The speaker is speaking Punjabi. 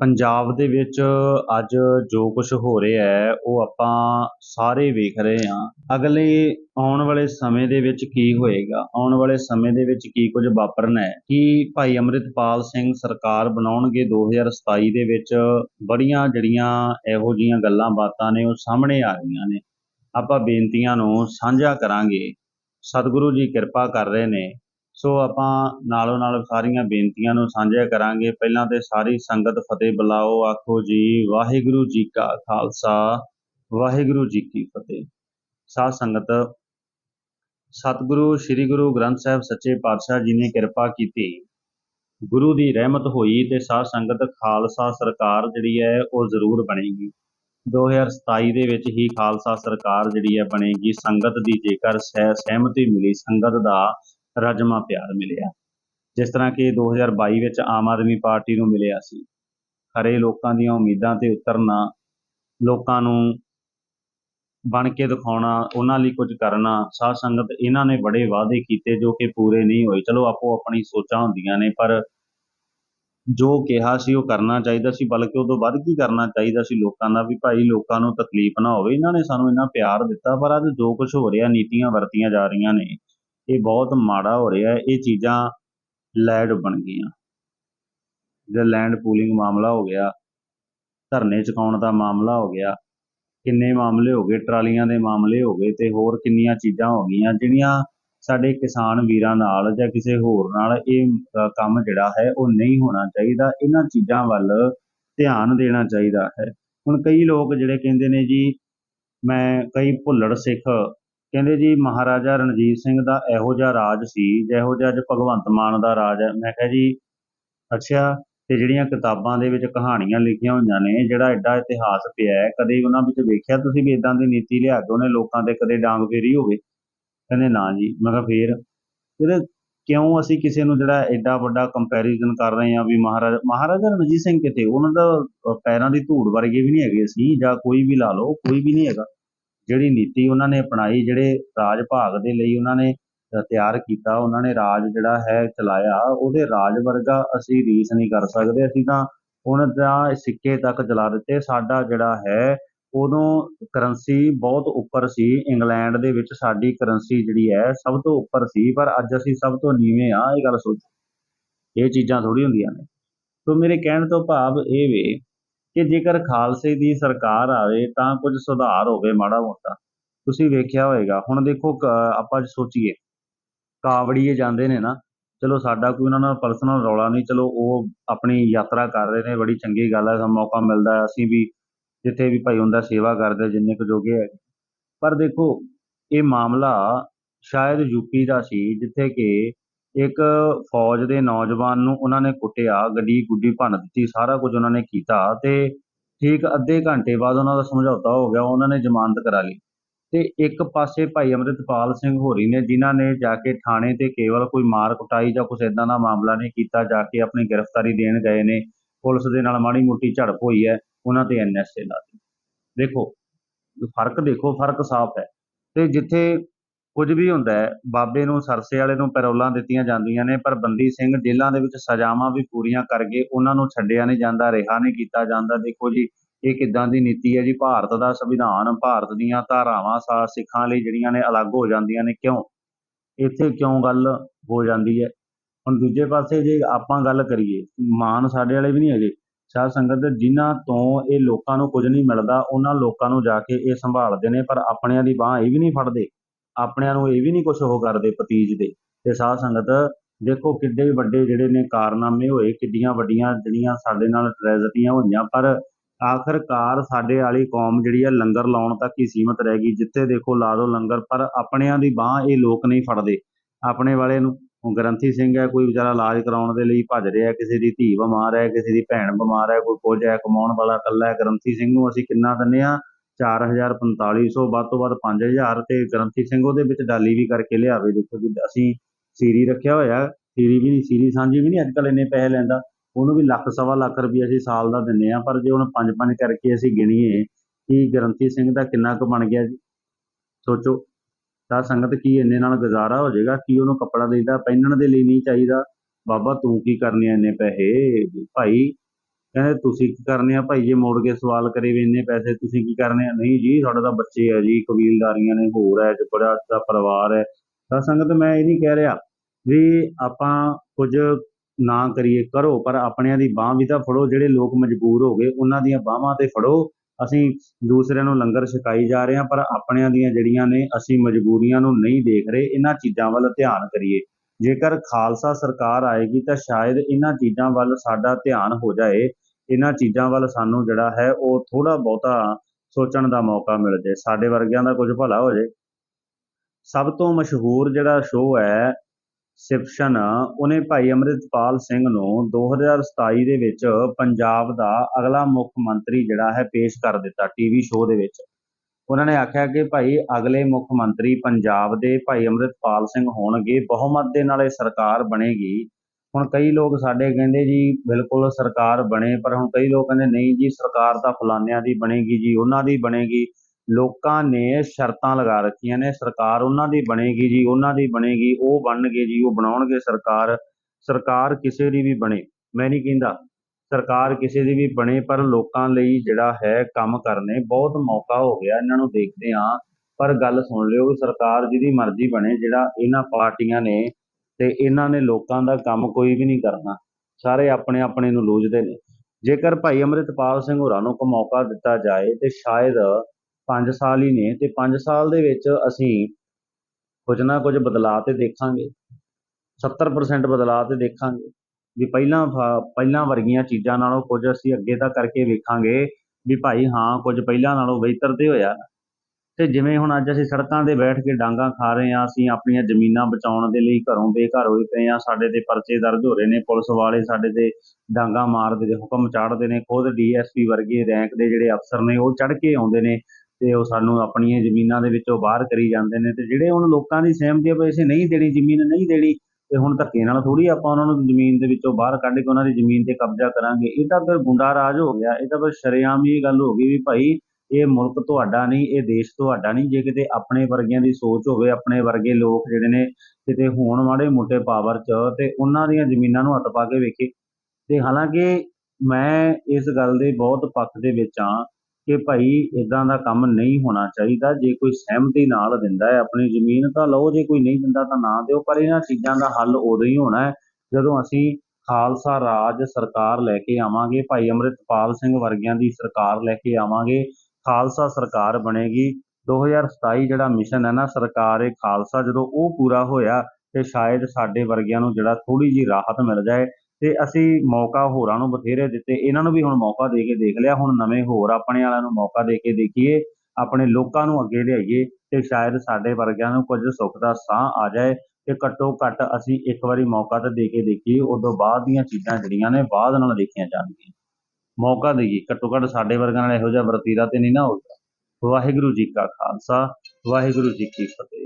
ਪੰਜਾਬ ਦੇ ਵਿੱਚ ਅੱਜ ਜੋ ਕੁਝ ਹੋ ਰਿਹਾ ਹੈ, ਉਹ ਆਪਾਂ ਸਾਰੇ ਵੇਖ ਰਹੇ ਹਾਂ। ਅਗਲੇ ਆਉਣ ਵਾਲੇ ਸਮੇਂ ਦੇ ਵਿੱਚ ਕੀ ਹੋਏਗਾ, ਆਉਣ ਵਾਲੇ ਸਮੇਂ ਦੇ ਵਿੱਚ ਕੀ ਕੁਝ ਵਾਪਰਨਾ ਹੈ, ਕੀ ਭਾਈ ਅੰਮ੍ਰਿਤਪਾਲ ਸਿੰਘ ਸਰਕਾਰ ਬਣਾਉਣਗੇ 2027 ਦੇ ਵਿੱਚ, ਬੜੀਆਂ ਜਿਹੜੀਆਂ ਇਹੋ ਜੀਆਂ ਗੱਲਾਂ ਬਾਤਾਂ ਨੇ ਉਹ ਸਾਹਮਣੇ ਆ ਰਹੀਆਂ ਨੇ। ਆਪਾਂ ਬੇਨਤੀਆਂ ਨੂੰ ਸਾਂਝਾ ਕਰਾਂਗੇ। ਸਤਿਗੁਰੂ ਜੀ ਕਿਰਪਾ ਕਰ ਰਹੇ ਨੇ। ਸੋ ਆਪਾਂ ਨਾਲੋਂ ਨਾਲ ਸਾਰੀਆਂ ਬੇਨਤੀਆਂ ਨੂੰ ਸਾਂਝਾ ਕਰਾਂਗੇ। ਪਹਿਲਾਂ ਤੇ ਸਾਰੀ ਸੰਗਤ ਫਤਿਹ ਬੁਲਾਓ। ਆਖੋ ਜੀ, ਵਾਹਿਗੁਰੂ ਜੀ ਕਾ ਖਾਲਸਾ, ਵਾਹਿਗੁਰੂ ਜੀ ਕੀ ਫਤਿਹ। ਸਾਧ ਸੰਗਤ, ਸਤਿਗੁਰੂ, ਸ੍ਰੀ ਗੁਰੂ ਗ੍ਰੰਥ ਸਾਹਿਬ ਸੱਚੇ ਪਾਤਸ਼ਾਹ ਜੀ ਨੇ ਕਿਰਪਾ ਕੀਤੀ। ਗੁਰੂ ਦੀ ਰਹਿਮਤ ਹੋਈ ਤੇ ਸਾਧ ਸੰਗਤ ਖਾਲਸਾ ਸਰਕਾਰ ਜਿਹੜੀ ਹੈ ਉਹ ਜ਼ਰੂਰ ਬਣੇਗੀ। 2027 ਦੇ ਵਿੱਚ ਹੀ ਖਾਲਸਾ ਸਰਕਾਰ ਜਿਹੜੀ ਹੈ ਬਣੇਗੀ। ਸੰਗਤ ਦੀ ਜੇਕਰ ਸਹਿ ਸਹਿਮਤੀ ਮਿਲੀ, ਸੰਗਤ ਦਾ ਰਜਮਾ ਪਿਆਰ ਮਿਲਿਆ। ਜਿਸ ਤਰ੍ਹਾਂ ਕਿ 2022 ਵਿੱਚ ਆਮ ਆਦਮੀ ਪਾਰਟੀ ਨੂੰ ਮਿਲਿਆ ਸੀ। ਖਰੇ ਲੋਕਾਂ ਦੀਆਂ ਉਮੀਦਾਂ ਤੇ ਉਤਰਨਾ, ਲੋਕਾਂ ਨੂੰ ਬਣ ਕੇ ਦਿਖਾਉਣਾ, ਉਹਨਾਂ ਲਈ ਕੁਝ ਕਰਨਾ, ਸਾਧ ਸੰਗਤ ਇਹਨਾਂ ਨੇ ਬੜੇ ਵਾਅਦੇ ਕੀਤੇ ਜੋ ਕਿ ਪੂਰੇ ਨਹੀਂ ਹੋਏ। ਚਲੋ ਆਪੋ ਆਪਣੀ ਸੋਚਾਂ ਹੁੰਦੀਆਂ ਨੇ, ਪਰ ਜੋ ਕਿਹਾ ਸੀ ਉਹ ਕਰਨਾ ਚਾਹੀਦਾ ਸੀ, ਬਲਕਿ ਉਦੋਂ ਵੱਧ ਕੀ ਕਰਨਾ ਚਾਹੀਦਾ ਸੀ ਲੋਕਾਂ ਦਾ ਵੀ ਭਾਈ ਲੋਕਾਂ ਨੂੰ ਤਕਲੀਫ ਨਾ ਹੋਵੇ। ਇਹਨਾਂ ਨੇ ਸਾਨੂੰ ਇੰਨਾ ਪਿਆਰ ਦਿੱਤਾ, ਪਰ ਅੱਜ ਜੋ ਕੁਝ ਹੋ ਰਿਹਾ, ਨੀਤੀਆਂ ਵਰਤੀਆਂ ਜਾ ਰਹੀਆਂ ਨੇ। ਇਹ ਬਹੁਤ ਮਾੜਾ ਹੋ ਰਿਹਾ ਹੈ। ਇਹ ਚੀਜ਼ਾਂ ਲੈਡ ਬਣ ਗਈਆਂ। ਜੇ ਲੈਂਡ ਪੂਲਿੰਗ ਮਾਮਲਾ ਹੋ ਗਿਆ, ਧਰਨੇ ਚੁਕਾਉਣ ਦਾ ਮਾਮਲਾ ਹੋ ਗਿਆ, ਕਿੰਨੇ ਮਾਮਲੇ ਹੋ ਗਏ, ਟਰਾਲੀਆਂ ਦੇ ਮਾਮਲੇ ਹੋ ਗਏ ਤੇ ਹੋਰ ਕਿੰਨੀਆਂ ਚੀਜ਼ਾਂ ਹੋ ਗਈਆਂ, ਜਿਹੜੀਆਂ ਸਾਡੇ ਕਿਸਾਨ ਵੀਰਾਂ ਨਾਲ ਜਾਂ ਕਿਸੇ ਹੋਰ ਨਾਲ ਇਹ ਕੰਮ ਜਿਹੜਾ ਹੈ ਉਹ ਨਹੀਂ ਹੋਣਾ ਚਾਹੀਦਾ। ਇਹਨਾਂ ਚੀਜ਼ਾਂ ਵੱਲ ਧਿਆਨ ਦੇਣਾ ਚਾਹੀਦਾ ਹੈ। ਹੁਣ ਕਈ ਲੋਕ ਜਿਹੜੇ ਕਹਿੰਦੇ ਨੇ ਜੀ, ਮੈਂ ਕਈ ਭੁੱਲੜ ਸਿੱਖ ਕਹਿੰਦੇ ਜੀ ਮਹਾਰਾਜਾ ਰਣਜੀਤ ਸਿੰਘ ਦਾ ਇਹੋ ਜਿਹਾ ਰਾਜ ਸੀ, ਜਿਹੋ ਜਿਹਾ ਅੱਜ ਭਗਵੰਤ ਮਾਨ ਦਾ ਰਾਜ ਹੈ। ਮੈਂ ਕਿਹਾ ਜੀ, ਅੱਛਾ, ਤੇ ਜਿਹੜੀਆਂ ਕਿਤਾਬਾਂ ਦੇ ਵਿੱਚ ਕਹਾਣੀਆਂ ਲਿਖੀਆਂ ਹੋਈਆਂ ਨੇ, ਜਿਹੜਾ ਐਡਾ ਇਤਿਹਾਸ ਪਿਆ ਹੈ, ਕਦੇ ਉਹਨਾਂ ਵਿੱਚ ਵੇਖਿਆ ਤੁਸੀਂ ਵੀ ਇਦਾਂ ਦੀ ਨੀਤੀ ਲਿਆ ਕੇ ਉਹਨੇ ਲੋਕਾਂ ਤੇ ਕਦੇ ਡਾਂਗ ਫੇਰੀ ਹੋਵੇ? ਕਹਿੰਦੇ ਨਾ ਜੀ। ਮੈਂ ਕਿਹਾ ਫੇਰ? ਇਹਦੇ ਕਿਉਂ ਅਸੀਂ ਕਿਸੇ ਨੂੰ ਜਿਹੜਾ ਐਡਾ ਵੱਡਾ ਕੰਪੈਰੀਜ਼ਨ ਕਰ ਰਹੇ ਹਾਂ ਵੀ ਮਹਾਰਾਜਾ ਮਹਾਰਾਜਾ ਰਣਜੀਤ ਸਿੰਘ ਕਿਤੇ ਉਹਨਾਂ ਦਾ ਪੈਰਾਂ ਦੀ ਧੂੜ ਵਰਗੇ ਵੀ ਨਹੀਂ ਹੈਗੇ ਅਸੀਂ, ਜਾਂ ਕੋਈ ਵੀ ਲਾ ਲਓ, ਕੋਈ ਵੀ ਨਹੀਂ ਹੈਗਾ। ਜਿਹੜੀ ਨੀਤੀ ਉਹਨਾਂ ਨੇ ਅਪਣਾਈ, ਜਿਹੜੇ ਰਾਜ ਭਾਗ ਦੇ ਲਈ ਉਹਨਾਂ ਨੇ ਤਿਆਰ ਕੀਤਾ, ਉਹਨਾਂ ਨੇ ਰਾਜ ਜਿਹੜਾ ਹੈ ਚਲਾਇਆ, ਉਹਦੇ ਰਾਜ ਵਰਗਾ ਅਸੀਂ ਰੀਸ ਨਹੀਂ ਕਰ ਸਕਦੇ। ਅਸੀਂ ਤਾਂ ਉਹਨਾਂ ਦਾ ਸਿੱਕੇ ਤੱਕ ਚਲਾ ਦਿੱਤੇ। ਸਾਡਾ ਜਿਹੜਾ ਹੈ ਉਦੋਂ ਕਰੰਸੀ ਬਹੁਤ ਉੱਪਰ ਸੀ। ਇੰਗਲੈਂਡ ਦੇ ਵਿੱਚ ਸਾਡੀ ਕਰੰਸੀ ਜਿਹੜੀ ਹੈ, ਸਭ ਤੋਂ ਉੱਪਰ ਸੀ। ਪਰ ਅੱਜ ਅਸੀਂ ਸਭ ਤੋਂ ਨੀਵੇਂ ਆ ਇਹ ਗੱਲ ਸੋਚੋ। ਇਹ ਚੀਜ਼ਾਂ ਥੋੜੀ ਹੁੰਦੀਆਂ ਨੇ। ਸੋ ਮੇਰੇ ਕਹਿਣ ਤੋਂ ਭਾਵ ਇਹ ਵੇ ਕਿ ਜੇਕਰ ਖਾਲਸੇ ਦੀ ਸਰਕਾਰ ਆਵੇ ਤਾਂ ਕੁਝ ਸੁਧਾਰ ਹੋਵੇ ਮਾੜਾ ਮੋਟਾ। ਤੁਸੀਂ ਵੇਖਿਆ ਹੋਵੇਗਾ ਹੁਣ ਦੇਖੋ ਆਪਾਂ ਸੋਚੀਏ। ਕਾਵੜੀਏ ਜਾਂਦੇ ਨੇ ਨਾ। ਚਲੋ, ਸਾਡਾ ਕੋਈ ਉਹਨਾਂ ਨਾਲ ਪਰਸਨਲ ਰੌਲਾ ਨਹੀਂ। ਚਲੋ, ਉਹ ਆਪਣੀ ਯਾਤਰਾ ਕਰ ਰਹੇ ਨੇ। ਬੜੀ ਚੰਗੀ ਗੱਲ ਹੈ। ਸਾਨੂੰ ਮੌਕਾ ਮਿਲਦਾ ਅਸੀਂ ਵੀ ਜਿੱਥੇ ਵੀ ਭਾਈ ਹੁੰਦਾ ਸੇਵਾ ਕਰਦੇ ਜਿੰਨੇ ਕੁ ਜੋਗੇ ਹੈ ਪਰ ਦੇਖੋ, ਇਹ ਮਾਮਲਾ ਸ਼ਾਇਦ ਯੂਪੀ ਦਾ ਸੀ, ਜਿੱਥੇ ਕਿ ਇੱਕ ਫੌਜ ਦੇ ਨੌਜਵਾਨ ਨੂੰ ਉਹਨਾਂ ਨੇ ਕੁੱਟਿਆ, ਗੱਡੀ ਗੁੱਡੀ ਭੰਨ ਦਿੱਤੀ, ਸਾਰਾ ਕੁਝ ਉਹਨਾਂ ਨੇ ਕੀਤਾ ਤੇ ਠੀਕ ਅੱਧੇ ਘੰਟੇ ਬਾਅਦ ਉਹਨਾਂ ਦਾ ਸਮਝੌਤਾ ਹੋ ਗਿਆ, ਉਹਨਾਂ ਨੇ ਜ਼ਮਾਨਤ ਕਰਾ ਲਈ। ਤੇ ਇੱਕ ਪਾਸੇ ਭਾਈ ਅੰਮ੍ਰਿਤਪਾਲ ਸਿੰਘ ਹੋਰੀ ਨੇ, ਜਿਨ੍ਹਾਂ ਨੇ ਜਾ ਕੇ ਥਾਣੇ ਤੇ ਕੇਵਲ ਕੋਈ ਮਾਰ ਕੁਟਾਈ ਜਾਂ ਕੁਛ ਇਦਾਂ ਦਾ ਮਾਮਲਾ ਨਹੀਂ ਕੀਤਾ, ਜਾ ਕੇ ਆਪਣੀ ਗ੍ਰਿਫਤਾਰੀ ਦੇਣ ਗਏ ਨੇ, ਪੁਲਿਸ ਦੇ ਨਾਲ ਮਾੜੀ ਮੋਟੀ ਝੜਪ ਹੋਈ ਹੈ, ਉਹਨਾਂ ਤੇ ਐਨਐਸਏ ਲਾ ਦਿੱਤੀ। ਦੇਖੋ, ਫ਼ਰਕ ਦੇਖੋ, ਫ਼ਰਕ ਸਾਫ਼ ਹੈ। ਤੇ ਜਿੱਥੇ ਕੁਝ ਵੀ ਹੁੰਦਾ ਹੈ, ਬਾਬੇ ਨੂੰ, ਸਰਸੇ ਵਾਲੇ ਨੂੰ ਪੈਰੋਲਾਂ ਦਿੱਤੀਆਂ ਜਾਂਦੀਆਂ ਨੇ, ਪਰ ਬੰਦੀ ਸਿੰਘ ਜੇਲ੍ਹਾਂ ਦੇ ਵਿੱਚ ਸਜ਼ਾਵਾਂ ਵੀ ਪੂਰੀਆਂ ਕਰਕੇ ਉਹਨਾਂ ਨੂੰ ਛੱਡਿਆ ਨਹੀਂ ਜਾਂਦਾ, ਰਿਹਾ ਨਹੀਂ ਕੀਤਾ ਜਾਂਦਾ। ਦੇਖੋ ਜੀ, ਇਹ ਕਿੱਦਾਂ ਦੀ ਨੀਤੀ ਹੈ ਜੀ? ਭਾਰਤ ਦਾ ਸੰਵਿਧਾਨ, ਭਾਰਤ ਦੀਆਂ ਧਾਰਾਵਾਂ ਸਾ ਸਿੱਖਾਂ ਲਈ ਜਿਹੜੀਆਂ ਨੇ ਅਲੱਗ ਹੋ ਜਾਂਦੀਆਂ ਨੇ, ਕਿਉਂ? ਇੱਥੇ ਕਿਉਂ ਗੱਲ ਹੋ ਜਾਂਦੀ ਹੈ? ਹੁਣ ਦੂਜੇ ਪਾਸੇ ਜੇ ਆਪਾਂ ਗੱਲ ਕਰੀਏ ਮਾਨ ਸਾਡੇ ਵਾਲੇ ਵੀ ਨਹੀਂ ਹੈਗੇ। ਸਾਧ ਸੰਗਤ, ਜਿਨ੍ਹਾਂ ਤੋਂ ਇਹ ਲੋਕਾਂ ਨੂੰ ਕੁਝ ਨਹੀਂ ਮਿਲਦਾ, ਉਹਨਾਂ ਲੋਕਾਂ ਨੂੰ ਜਾ ਕੇ ਇਹ ਸੰਭਾਲਦੇ ਨੇ, ਪਰ ਆਪਣਿਆਂ ਦੀ ਬਾਹ ਇਹ ਵੀ ਨਹੀਂ ਫੜਦੇ। ਆਪਣਿਆਂ ਨੂੰ ਇਹ ਵੀ ਨਹੀਂ ਕੁਝ ਉਹ ਕਰਦੇ ਪਤੀਜ ਦੇ। ਤੇ ਸਾਧ ਸੰਗਤ, ਦੇਖੋ ਕਿੱਡੇ ਵੱਡੇ ਜਿਹੜੇ ਨੇ ਕਾਰਨਾਮੇ ਹੋਏ, ਕਿੱਡੀਆਂ ਵੱਡੀਆਂ ਜਿਹੜੀਆਂ ਸਾਡੇ ਨਾਲ ਟ੍ਰੈਜਡੀਆਂ ਹੋਈਆਂ, ਪਰ ਆਖਰਕਾਰ ਸਾਡੇ ਵਾਲੀ ਕੌਮ ਜਿਹੜੀ ਆ ਲੰਗਰ ਲਾਉਣ ਤੱਕ ਹੀ ਸੀਮਤ ਰਹਿ ਗਈ। ਜਿੱਥੇ ਦੇਖੋ ਲਾ ਦੋ ਲੰਗਰ, ਪਰ ਆਪਣਿਆਂ ਦੀ ਬਾਹ ਇਹ ਲੋਕ ਨਹੀਂ ਫੜਦੇ। ਆਪਣੇ ਵਾਲੇ ਨੂੰ ਗ੍ਰੰਥੀ ਸਿੰਘ ਹੈ, ਕੋਈ ਵਿਚਾਰਾ ਇਲਾਜ ਕਰਾਉਣ ਦੇ ਲਈ ਭੱਜ ਰਿਹਾ, ਕਿਸੇ ਦੀ ਧੀ ਬਿਮਾਰ ਹੈ, ਕਿਸੇ ਦੀ ਭੈਣ ਬਿਮਾਰ ਹੈ, ਕੋਈ ਕੁਝ ਹੈ, ਕਮਾਉਣ ਵਾਲਾ ਇਕੱਲਾ ਹੈ। ਗ੍ਰੰਥੀ ਸਿੰਘ ਨੂੰ ਅਸੀਂ ਕਿੰਨਾ ਦਿੰਦੇ ਆ 4000 4500 ਵੱਧ ਤੋਂ ਵੱਧ 5000 ਤੇ ਗ੍ਰੰਥੀ ਸਿੰਘ ਉਹਦੇ ਵਿੱਚ ਡਾਲੀ ਵੀ ਕਰਕੇ ਲਿਆਵੇ। ਦੇਖੋ ਜੀ, ਅਸੀਂ ਸੀਰੀ ਰੱਖਿਆ ਹੋਇਆ ਸੀਰੀ ਵੀ ਨਹੀਂ, ਸੀਰੀ ਸਾਂਝੀ ਵੀ ਨਹੀਂ ਅੱਜ ਕੱਲ੍ਹ ਇੰਨੇ ਪੈਸੇ ਲੈਂਦਾ। ਉਹਨੂੰ ਵੀ ਲੱਖ, ਸਵਾ ਲੱਖ ਰੁਪਏ ਅਸੀਂ ਸਾਲ ਦਾ ਦਿੰਦੇ ਆ ਪਰ ਜੇ ਹੁਣ ਪੰਜ ਪੰਜ ਕਰਕੇ ਅਸੀਂ ਗਿਣੀਏ ਕਿ ਗ੍ਰੰਥੀ ਸਿੰਘ ਦਾ ਕਿੰਨਾ ਕੁ ਬਣ ਗਿਆ ਜੀ। ਸੋਚੋ, ਤਾਂ ਸੰਗਤ ਕੀ ਇੰਨੇ ਨਾਲ ਗੁਜ਼ਾਰਾ ਹੋ ਜਾਏਗਾ, ਕੀ ਉਹਨੂੰ ਕੱਪੜਾ ਦੇਈਦਾ, ਪਹਿਨਣ ਦੇ ਲਈ ਨਹੀਂ ਚਾਹੀਦਾ? ਬਾਬਾ ਤੂੰ ਕੀ ਕਰਨੇ ਇੰਨੇ ਪੈਸੇ? ਭਾਈ ਕਹਿੰਦੇ ਤੁਸੀਂ ਕੀ ਕਰਨੇ ਆ ਭਾਈ? ਜੇ ਮੋੜ ਕੇ ਸਵਾਲ ਕਰੇ ਵੀ ਇੰਨੇ ਪੈਸੇ ਤੁਸੀਂ ਕੀ ਕਰਨੇ ਆ? ਨਹੀਂ ਜੀ, ਸਾਡਾ ਤਾਂ ਬੱਚੇ ਆ ਜੀ, ਕਬੀਲਦਾਰੀਆਂ ਨੇ, ਹੋਰ ਹੈ, ਬੜਾ ਅੱਛਾ ਪਰਿਵਾਰ ਹੈ। ਤਾਂ ਸੰਗਤ ਮੈਂ ਇਹ ਨਹੀਂ ਕਹਿ ਰਿਹਾ ਵੀ ਆਪਾਂ ਕੁਝ ਨਾ ਕਰੀਏ, ਕਰੋ, ਪਰ ਆਪਣਿਆਂ ਦੀ ਬਾਹ ਵੀ ਤਾਂ ਫੜੋ, ਜਿਹੜੇ ਲੋਕ ਮਜਬੂਰ ਹੋ ਗਏ, ਉਹਨਾਂ ਦੀਆਂ ਬਾਹਾਂ ਤੇ ਫੜੋ। ਅਸੀਂ ਦੂਸਰਿਆਂ ਨੂੰ ਲੰਗਰ ਛਕਾਈ ਜਾ ਰਹੇ ਹਾਂ, ਪਰ ਆਪਣਿਆਂ ਦੀਆਂ ਜਿਹੜੀਆਂ ਨੇ, ਅਸੀਂ ਮਜਬੂਰੀਆਂ ਨੂੰ ਨਹੀਂ ਦੇਖ ਰਹੇ। ਇਹਨਾਂ ਚੀਜ਼ਾਂ ਵੱਲ ਧਿਆਨ ਕਰੀਏ। ਜੇਕਰ ਖਾਲਸਾ ਸਰਕਾਰ ਆਏਗੀ ਤਾਂ ਸ਼ਾਇਦ ਇਹਨਾਂ ਚੀਜ਼ਾਂ ਵੱਲ ਸਾਡਾ ਧਿਆਨ ਹੋ ਜਾਏ। ਇਹਨਾਂ ਚੀਜ਼ਾਂ ਵੱਲ ਸਾਨੂੰ ਜਿਹੜਾ ਹੈ ਉਹ ਥੋੜਾ ਬਹੁਤਾ ਸੋਚਣ ਦਾ ਮੌਕਾ ਮਿਲ ਜਾਏ ਸਾਡੇ ਵਰਗਿਆਂ ਦਾ ਕੁਝ ਭਲਾ ਹੋ ਜਾਏ ਸਭ ਤੋਂ ਮਸ਼ਹੂਰ ਜਿਹੜਾ ਸ਼ੋਅ ਹੈ ਸਿਪਸ਼ਨ ਉਹਨੇ ਭਾਈ ਅੰਮ੍ਰਿਤਪਾਲ ਸਿੰਘ ਨੂੰ 2027 ਦੇ ਵਿੱਚ ਪੰਜਾਬ ਦਾ ਅਗਲਾ ਮੁੱਖ ਮੰਤਰੀ ਜਿਹੜਾ ਹੈ ਪੇਸ਼ ਕਰ ਦਿੱਤਾ ਟੀਵੀ ਸ਼ੋਅ ਦੇ ਵਿੱਚ। ਉਹਨਾਂ ਨੇ ਆਖਿਆ ਕਿ ਭਾਈ ਅਗਲੇ ਮੁੱਖ ਮੰਤਰੀ ਪੰਜਾਬ ਦੇ ਭਾਈ ਅੰਮ੍ਰਿਤਪਾਲ ਸਿੰਘ ਹੋਣਗੇ, ਬਹੁਮਤ ਦੇ ਨਾਲ ਇਹ ਸਰਕਾਰ ਬਣੇਗੀ। ਹੁਣ ਕਈ ਲੋਕ ਸਾਡੇ ਕਹਿੰਦੇ ਜੀ, ਬਿਲਕੁਲ ਸਰਕਾਰ ਬਣੇ, ਪਰ ਹੁਣ ਕਈ ਲੋਕ ਕਹਿੰਦੇ ਨਹੀਂ ਜੀ, ਸਰਕਾਰ ਤਾਂ ਫਲਾਨਿਆਂ ਦੀ ਬਣੇਗੀ ਜੀ, ਉਹਨਾਂ ਦੀ ਬਣੇਗੀ। ਲੋਕਾਂ ਨੇ ਸ਼ਰਤਾਂ ਲਗਾ ਰੱਖੀਆਂ ਨੇ, ਸਰਕਾਰ ਉਹਨਾਂ ਦੀ ਬਣੇਗੀ ਜੀ, ਉਹਨਾਂ ਦੀ ਬਣੇਗੀ, ਉਹ ਬਣਨਗੇ ਜੀ, ਉਹ ਬਣਾਉਣਗੇ ਸਰਕਾਰ। ਸਰਕਾਰ ਕਿਸੇ ਦੀ ਵੀ ਬਣੇ, ਮੈਂ ਨਹੀਂ ਕਹਿੰਦਾ। ਸਰਕਾਰ ਕਿਸੇ ਦੀ ਵੀ ਬਣੇ, ਪਰ ਲੋਕਾਂ ਲਈ ਜਿਹੜਾ ਹੈ ਕੰਮ ਕਰਨੇ, ਬਹੁਤ ਮੌਕਾ ਹੋ ਗਿਆ, ਇਹਨਾਂ ਨੂੰ ਦੇਖਦੇ ਹਾਂ। ਪਰ ਗੱਲ ਸੁਣ ਲਿਓ, ਸਰਕਾਰ ਜਿਹਦੀ ਮਰਜ਼ੀ ਬਣੇ, ਜਿਹੜਾ ਇਹਨਾਂ ਪਾਰਟੀਆਂ ਨੇ ਤੇ ਇਹਨਾਂ ਨੇ ਲੋਕਾਂ ਦਾ ਕੰਮ ਕੋਈ ਵੀ ਨਹੀਂ ਕਰਨਾ। ਸਾਰੇ ਆਪਣੇ ਆਪਣੇ ਨੂੰ ਲੂਝਦੇ ਨੇ। ਜੇਕਰ ਭਾਈ ਅੰਮ੍ਰਿਤਪਾਲ ਸਿੰਘ ਹੋਰਾਂ ਨੂੰ ਕੋ ਮੌਕਾ ਦਿੱਤਾ ਜਾਏ ਤੇ ਸ਼ਾਇਦ 5 ਸਾਲ ਹੀ ਨੇ ਤੇ 5 ਸਾਲ ਦੇ ਵਿੱਚ ਅਸੀਂ ਕੁਝ ਨਾ ਕੁਝ ਬਦਲਾਅ ਤੇ ਦੇਖਾਂਗੇ। 70% ਬਦਲਾਅ ਤੇ ਦੇਖਾਂਗੇ ਵੀ ਪਹਿਲਾਂ ਫ- ਪਹਿਲਾਂ ਵਰਗੀਆਂ ਚੀਜ਼ਾਂ ਨਾਲੋਂ ਕੁਝ ਅਸੀਂ ਅੱਗੇ ਤਾਂ ਕਰਕੇ ਵੇਖਾਂਗੇ ਵੀ ਭਾਈ ਹਾਂ ਕੁਝ ਪਹਿਲਾਂ ਨਾਲੋਂ ਬਿਹਤਰ ਤੇ ਹੋਇਆ। ਤੇ ਜਿਵੇਂ ਹੁਣ ਅੱਜ ਅਸੀਂ ਸੜਕਾਂ 'ਤੇ ਬੈਠ ਕੇ ਡਾਂਗਾ ਖਾ ਰਹੇ ਹਾਂ, ਅਸੀਂ ਆਪਣੀਆਂ ਜ਼ਮੀਨਾਂ ਬਚਾਉਣ ਦੇ ਲਈ ਘਰੋਂ ਬੇਘਰ ਹੋਏ ਪਏ ਹਾਂ, ਸਾਡੇ ਤੇ ਪਰਚੇ ਦਰਜ ਹੋ ਰਹੇ ਨੇ, ਪੁਲਿਸ ਵਾਲੇ ਸਾਡੇ ਤੇ ਡਾਂਗਾ ਮਾਰਦੇ ਨੇ ਹੁਕਮ ਚਾੜਦੇ ਨੇ, ਖੁਦ ਡੀਐਸਪੀ ਵਰਗੇ ਰੈਂਕ ਦੇ ਜਿਹੜੇ ਅਫਸਰ ਨੇ ਉਹ ਚੜ ਕੇ ਆਉਂਦੇ ਨੇ ਤੇ ਉਹ ਸਾਨੂੰ ਆਪਣੀਆਂ ਜ਼ਮੀਨਾਂ ਦੇ ਵਿੱਚੋਂ ਬਾਹਰ ਕਰੀ ਜਾਂਦੇ ਨੇ ਤੇ ਜਿਹੜੇ ਹੁਣ ਲੋਕਾਂ ਦੀ ਸਹਿਮਤੀ ਆ ਵੀ ਅਸੀਂ ਨਹੀਂ ਦੇਣੀ ਜ਼ਮੀਨ, ਨਹੀਂ ਦੇਣੀ ਤੇ ਹੁਣ ਧੱਕੇ ਨਾਲ ਥੋੜੀ ਆਪਾਂ ਉਹਨਾਂ ਨੂੰ ਜ਼ਮੀਨ ਦੇ ਵਿੱਚੋਂ ਬਾਹਰ ਕੱਢ ਕੇ ਉਹਨਾਂ ਦੀ ਜ਼ਮੀਨ ਤੇ ਕਬਜ਼ਾ ਕਰਾਂਗੇ। ਇਹ ਤਾਂ ਫਿਰ ਗੁੰਡਾ ਰਾਜ ਹੋ ਗਿਆ, ਇਹ ਤਾਂ ਫਿਰ ਸ਼ਰੇਆਮ ਹੀ ਇਹ ਗੱਲ ਹੋ ਗਈ ਵੀ ਭਾਈ ਇਹ ਮੁਲਕ ਤੁਹਾਡਾ ਨਹੀਂ, ਇਹ ਦੇਸ਼ ਤੁਹਾਡਾ ਨਹੀਂ। ਜੇ ਕਿਤੇ ਆਪਣੇ ਵਰਗਿਆਂ ਦੀ ਸੋਚ ਹੋਵੇ, ਆਪਣੇ ਵਰਗੇ ਲੋਕ ਜਿਹੜੇ ਨੇ, ਕਿਤੇ ਹੋਣ ਮਾੜੇ ਮੋਟੇ ਪਾਵਰ 'ਚ, ਤੇ ਉਹਨਾਂ ਦੀਆਂ ਜ਼ਮੀਨਾਂ ਨੂੰ ਹੱਥ ਪਾ ਕੇ ਵੇਖੇ। ਤੇ ਹਾਲਾਂਕਿ ਮੈਂ ਇਸ ਗੱਲ ਦੇ ਬਹੁਤ ਪੱਖ ਦੇ ਵਿੱਚ ਹਾਂ ਕਿ ਭਾਈ ਇਦਾਂ ਦਾ ਕੰਮ ਨਹੀਂ ਹੋਣਾ ਚਾਹੀਦਾ। ਜੇ ਕੋਈ ਸਹਿਮਤੀ ਨਾਲ ਦਿੰਦਾ ਹੈ ਆਪਣੀ ਜ਼ਮੀਨ, ਤਾਂ ਲਓ, ਜੇ ਕੋਈ ਨਹੀਂ ਦਿੰਦਾ, ਤਾਂ ਨਾ ਦਿਓ। ਪਰ ਇਹਨਾਂ ਚੀਜ਼ਾਂ ਦਾ ਹੱਲ ਉਦੋਂ ਹੀ ਹੋਣਾ ਹੈ ਜਦੋਂ ਅਸੀਂ ਖਾਲਸਾ ਰਾਜ ਸਰਕਾਰ ਲੈ ਕੇ ਆਵਾਂਗੇ। ਭਾਈ ਅੰਮ੍ਰਿਤਪਾਲ ਸਿੰਘ ਵਰਗਿਆਂ ਦੀ ਸਰਕਾਰ ਲੈ ਕੇ ਆਵਾਂਗੇ। ਖਾਲਸਾ ਸਰਕਾਰ ਬਣੇਗੀ। 2027 ਜਿਹੜਾ ਮਿਸ਼ਨ ਹੈ ਨਾ, ਸਰਕਾਰ ਇਹ ਖਾਲਸਾ ਜਦੋਂ ਉਹ ਪੂਰਾ ਹੋਇਆ, ਤੇ ਸ਼ਾਇਦ ਸਾਡੇ ਵਰਗਿਆਂ ਨੂੰ ਜਿਹੜਾ ਥੋੜੀ ਜੀ ਰਾਹਤ ਮਿਲ ਜਾਏ। ਤੇ ਅਸੀਂ ਮੌਕਾ ਹੋਰਾਂ ਨੂੰ ਬਥੇਰੇ ਦਿੱਤੇ। ਇਹਨਾਂ ਨੂੰ ਵੀ ਹੁਣ ਮੌਕਾ ਦੇ ਕੇ ਦੇਖ ਲਿਆ। ਹੁਣ ਨਵੇਂ ਹੋਰ ਆਪਣੇ ਵਾਲਿਆਂ ਨੂੰ ਮੌਕਾ ਦੇ ਕੇ ਦੇਖੀਏ। ਆਪਣੇ ਲੋਕਾਂ ਨੂੰ ਅੱਗੇ ਲਿਆਈਏ ਤੇ ਸ਼ਾਇਦ ਸਾਡੇ ਵਰਗਿਆਂ ਨੂੰ ਕੁਝ ਸੁੱਖ ਦਾ ਸਾਹ ਆ ਜਾਏ ਤੇ ਘੱਟੋ ਘੱਟ ਅਸੀਂ ਇੱਕ ਵਾਰੀ ਮੌਕਾ ਤਾਂ ਦੇ ਕੇ ਦੇਖੀਏ। ਉਦੋਂ ਬਾਅਦ ਦੀਆਂ ਚੀਜ਼ਾਂ ਜਿਹੜੀਆਂ ਨੇ, ਬਾਅਦ ਨਾਲ ਦੇਖੀਆਂ ਜਾਣਗੀਆਂ। ਮੌਕਾ ਦੇਈਏ ਘੱਟੋ ਘੱਟ ਸਾਡੇ ਵਰਗਾਂ ਨਾਲ ਇਹੋ ਜਿਹਾ ਵਰਤੀਰਾ ਤੇ ਨਹੀਂ ਨਾ ਹੋਊਗਾ। ਵਾਹਿਗੁਰੂ ਜੀ ਕਾ ਖਾਲਸਾ, ਵਾਹਿਗੁਰੂ ਜੀ ਕੀ ਫਤਿਹ।